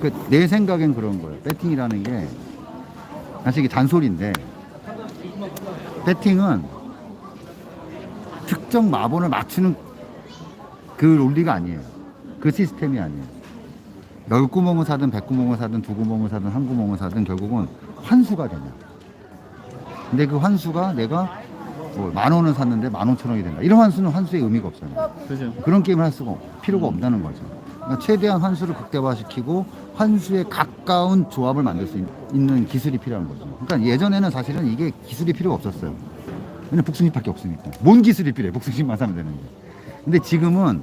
그 내 생각엔 그런 거예요. 배팅이라는 게 사실 이게 잔소리인데 배팅은 특정 마본을 맞추는 그 논리가 아니에요. 그 시스템이 아니에요. 열 구멍을 사든 백 구멍을 사든 두 구멍을 사든 한 구멍을 사든 결국은 환수가 되냐. 근데 그 환수가 내가 뭐 만 원을 샀는데 만 오천 원이 된다. 이런 환수는 환수의 의미가 없잖아요. 그죠. 그런 게임을 할 수가 없- 필요가 없다는 거죠. 그러니까 최대한 환수를 극대화시키고 환수에 가까운 조합을 만들 수 있- 있는 기술이 필요한 거죠. 그러니까 예전에는 사실은 이게 기술이 필요가 없었어요. 왜냐면 복숭이밖에 없으니까. 뭔 기술이 필요해? 복숭이만 사면 되는데. 근데 지금은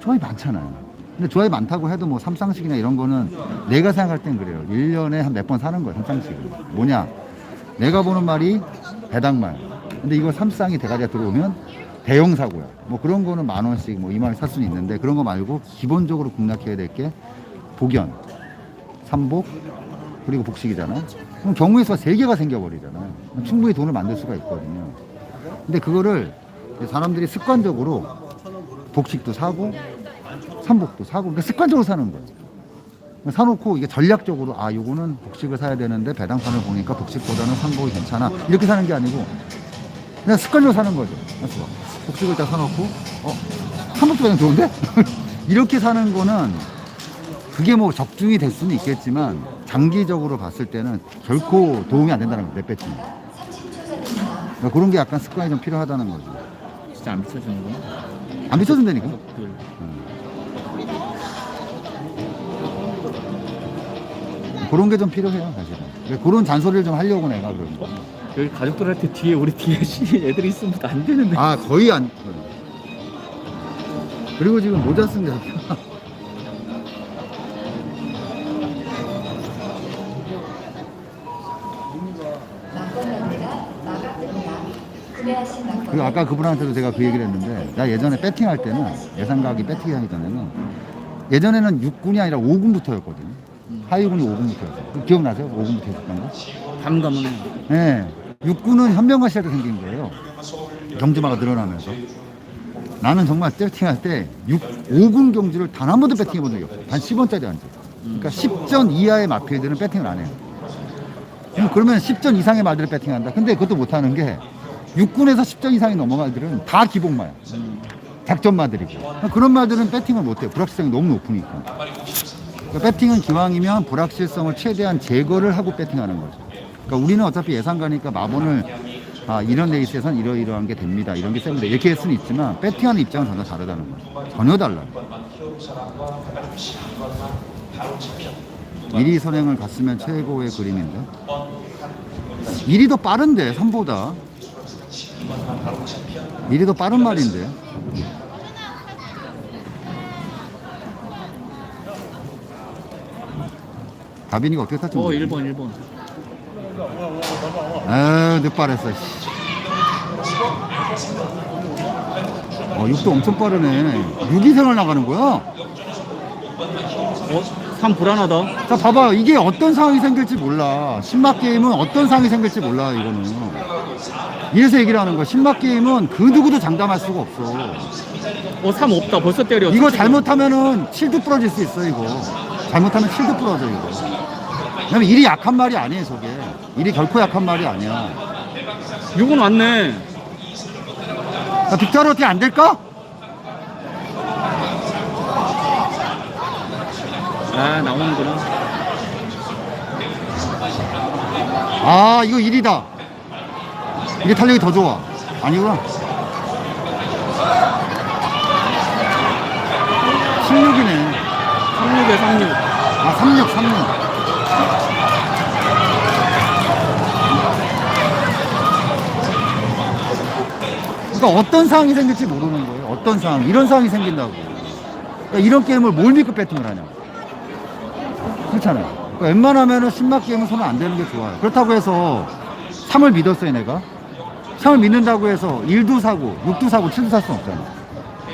조합이 많잖아요. 근데 조합이 많다고 해도 뭐 삼상식이나 이런 거는 내가 생각할 땐 그래요. 1년에 한 몇 번 사는 거예요, 삼상식을. 뭐냐? 내가 보는 말이 배당말. 근데 이거 삼쌍이 대가리가 들어오면 대형 사고야. 뭐 그런 거는 만 원씩 뭐 2만 원살 수는 있는데 그런 거 말고 기본적으로 공략해야 될 게 복연, 삼복, 그리고 복식이잖아. 그럼 경우의 수가 세 개가 생겨버리잖아요. 충분히 돈을 만들 수가 있거든요. 근데 그거를 사람들이 습관적으로 복식도 사고 삼복도 사고 그러니까 습관적으로 사는 거예요. 사놓고 이게 전략적으로 아 요거는 복식을 사야 되는데 배당판을 보니까 복식보다는 삼복이 괜찮아 이렇게 사는 게 아니고 그냥 습관적으로 사는 거죠. 복식을 딱 사놓고 어 그냥 좋은데 이렇게 사는 거는 그게 뭐 적중이 될 수는 있겠지만 장기적으로 봤을 때는 결코 도움이 안 된다는 거예요. 내 배팅. 그러니까 그런 게 약간 습관이 좀 필요하다는 거죠. 진짜 안 비춰주는구나. 안 비춰준다니까. 둘. 그런 게 좀 필요해요, 사실은. 그러니까 그런 잔소리를 좀 하려고 내가 그러는 거. 여기 가족들한테 뒤에 우리 뒤에 시 애들이 있으면 안 되는데. 아, 거의 안. 그리고 지금 모자 쓴 게. 그리고 아까 그분한테도 제가 그 얘기를 했는데, 나 예전에 배팅할 때는, 예상가기 배팅 하기 전에는, 예전에는 6군이 아니라 5군부터였거든요. 하위군이 5군부터였어요. 기억나세요? 5군부터 했었던 거? 밤 가면 네. 육군은 시절 때 생긴 거예요. 경주마가 늘어나면서. 나는 정말 배팅할 때 6, 5군 경주를 단 한 번도 배팅해 본 적이 없어요. 단 10원짜리 한 적. 그러니까 10전 이하의 마필들은 배팅을 안 해요. 그럼 그러면 10전 이상의 말들을 배팅한다. 근데 그것도 못 하는 게 6군에서 10전 이상이 넘어간 애들은 다 기복마야. 작전마들이고. 그런 말들은 배팅을 못 해요. 불확실성이 너무 높으니까. 그러니까 배팅은 기왕이면 불확실성을 최대한 제거를 하고 배팅하는 거죠. 그러니까 우리는 어차피 예상가니까 마본을 아, 이런 레이스에선 이러이러한 게 됩니다. 이런 게 셉니다. 이렇게 할 수는 있지만 배팅하는 입장은 전혀 다르다는 거죠. 전혀 달라요. 1위 선행을 갔으면 최고의 그림인데 1위 더 빠른데 3보다 1위 더 빠른 말인데 다빈이가 어떻게 탈지 어 모르겠네. 1번 1번. 아, 늦발했어. 씨. 어, 6도 엄청 빠르네. 6위생을 나가는 거야? 어? 3 불안하다. 자, 봐봐. 이게 어떤 상황이 생길지 몰라. 신막 게임은 어떤 상황이 생길지 몰라, 이거는. 이래서 얘기를 하는 거야. 신막 게임은 그 누구도 장담할 수가 없어. 어 3 없다. 벌써 때려. 이거 잘못하면은 7도 부러질 수 있어, 이거. 잘못하면 7도 부러져, 이거. 왜냐면 일이 약한 말이 아니에요, 저게. 일이 결코 약한 말이 아니야. 6은 왔네. 자, 빅터로 어떻게 안 될까? 아 나오는구나. 아 이거 1이다 이게 탄력이 더 좋아 아니구나 16이네 36에 36. 아 36, 36. 그러니까 어떤 상황이 생길지 모르는 거예요. 어떤 상황, 이런 상황이 생긴다고. 그러니까 이런 게임을 뭘 믿고 배팅을 하냐. 그렇잖아요. 그러니까 웬만하면은 신막 게임은 손은 안 대는 게 좋아요. 그렇다고 해서 3을 믿었어요, 내가. 3을 믿는다고 해서 1도 사고, 6도 사고, 7도 살 수는 없잖아요.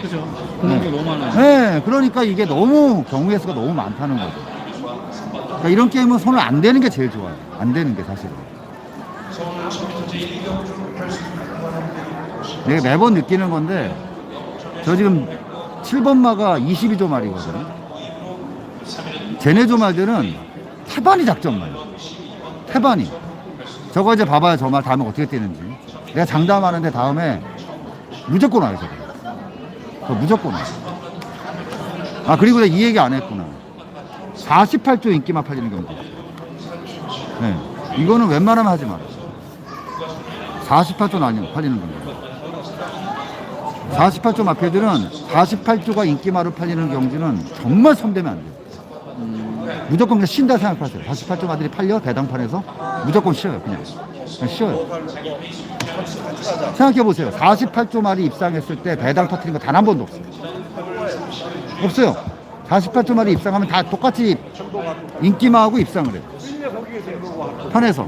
그죠. 공간도 너무 많아요. 네, 그러니까 이게 너무 경우의 수가 너무 많다는 거죠. 그러니까 이런 게임은 손을 안 대는 게 제일 좋아요. 안 대는 게 사실은. 내가 매번 느끼는 건데, 저 지금 7번마가 22조 말이거든요. 쟤네 조말들은 태반이 작전마예요. 태반이. 저거 이제 봐봐요. 저 말 다음에 어떻게 뛰는지. 내가 장담하는데 다음에 무조건 와요. 저거. 저 무조건 와요. 아 그리고 내가 이 얘기 안 했구나. 48조 인기만 팔리는 경우. 네. 이거는 웬만하면 하지 마라. 48조 나뉘 팔리는 겁니다. 48조 마표들은 48조가 인기마로 팔리는 경주는 정말 손대면 안 돼요. 무조건 그냥 쉰다 생각하세요. 48조 마들이 팔려 배당판에서 무조건 쉬어요. 그냥, 그냥 쉬어요. 생각해 보세요. 48조 말이 입상했을 때 배당 터트린 거 단 한 번도 없어요. 없어요. 48조 말이 입상하면 다 똑같이 인기마하고 입상을 해요. 판에서.